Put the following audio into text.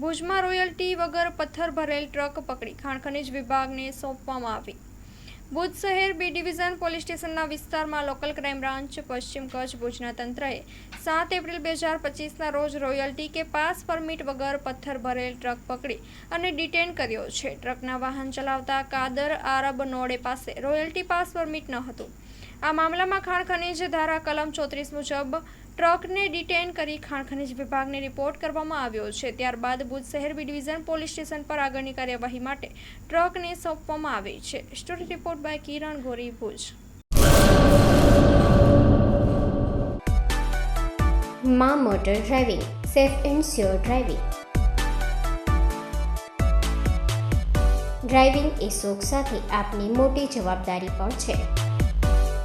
ભુજમાં રોયલ્ટી વગર પથ્થર ભરેલ ટ્રક પકડી ખાણ ખનિજ વિભાગને સોંપવામાં આવી. ભુજ શહેર બી ડિવિઝન પોલીસ સ્ટેશનના વિસ્તારમાં લોકલ ક્રાઇમ બ્રાન્ચ પશ્ચિમ કચ્છ ભુજના તંત્રએ સાત એપ્રિલ બે હજાર પચીસના રોજ રોયલ્ટી કે પાસ પરમિટ વગર પથ્થર ભરેલ ટ્રક પકડી અને ડિટેન કર્યો છે. ટ્રકના વાહન ચલાવતા કાદર આરબ નોડે પાસે રોયલ્ટી પાસ પરમિટ ન હતું. આ મામલામાં ખાણ ખનીજ ધારા કલમ ચોત્રીસ મુજબ ટ્રકને ડિટેન કરી ખાણ ખનીજ વિભાગને રિપોર્ટ કરવામાં આવ્યો છે. ત્યારબાદ ભુજ શહેર બી ડિવિઝન પોલીસ સ્ટેશન પર આગળની કાર્યવાહી માટે ટ્રકને સોંપવામાં આવી છે. Story report by Kiran Gori, Bhuj. Maa motor driving, safe and sure driving. Driving એ શોખ સાથે આપની મોટી જવાબદારી પણ છે.